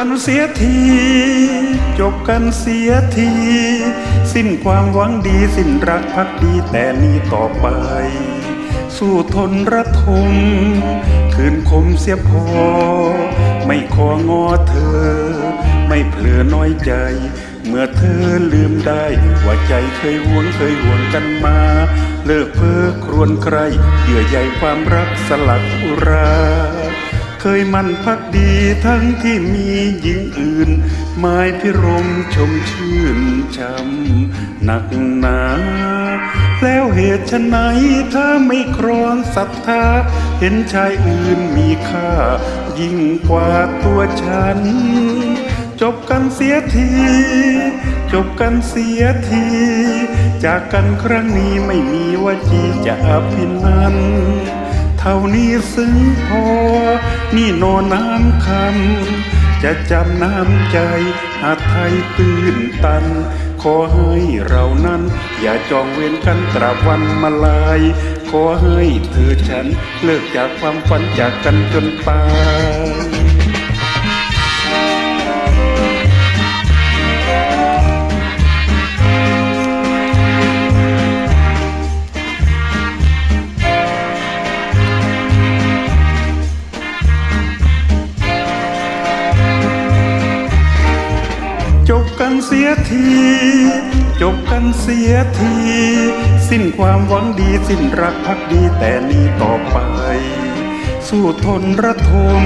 จบกันเสียที จบกันเสียที สิ้นความหวังดีสิ้นรักพักดีแต่นี้ต่อไป สู้ทนระทมคืนคมเสียพอ ไม่ของอเธอ ไม่เผลอน้อยใจ เมื่อเธอลืมได้ ว่าใจเคยหวงเคยหวงกันมา เลิกเพ้อครวญใครเยื่อใยความรักสลักอุรา เคยมันพักดีทั้งที่มีหญิงอื่นไม้พิรมชมชื่นช้ำหนักหนาแล้วเหตุชะไฉนถ้าไม่ครองศรัทธา เห็นชายอื่นมีค่า ยิ่งกว่าตัวฉัน จบกันเสียที จบกันเสียที จากกันครั้งนี้ไม่มีว่าจีจะอภินันท์ เท่านี้ซึ้งพอ นี่โนน้ำคำ จะจำน้ำใจหาไทยตื่นตัน ขอให้เรานั้น อย่าจองเวรกันตราบวันมาลาย ขอให้เธอฉันเลิกจากความฝันจากกันจนตาย เสียที จบกันเสียที สิ้นความหวังดีสิ้นรักพักดีแต่นี้ต่อไป สู้ทนระทม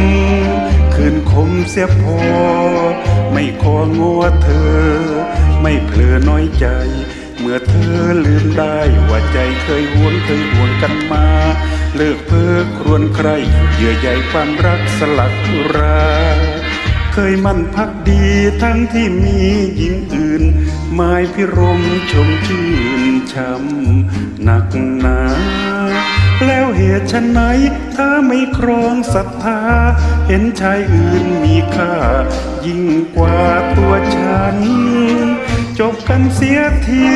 คืนคมเสียพอ ไม่ของัวเธอ ไม่เผลอน้อยใจ เมื่อเธอลืมได้ว่าใจเคยหวงเคยหวงกันมา เลิกเพ้อครวญใครเยื่อใยความรักสลักรา เคยมั่นพักดีทั้งที่มีหญิงอื่นไม้พิรมชมชื่นช้ำหนักหนาแล้วเหตุฉันไหนถ้าไม่ครองศรัทธา เห็นชายอื่นมีค่า ยิ่งกว่าตัวฉัน จบกันเสียที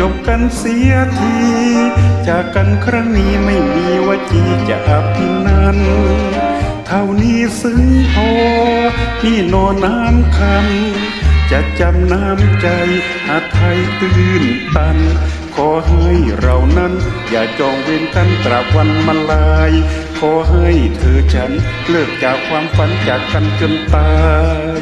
จบกันเสียที จากกันครั้งนี้ไม่มีว่าจีจะอภินันท์ เท่านี้ซึ้งพอนี่โนน้ำคำจะจำน้ำใจหาไทยตื่นตัน ขอให้เรานั้น อย่าจองเวรกันตราบวันมาลาย ขอให้เธอฉันเลิกจากความฝันจากกันจนตาย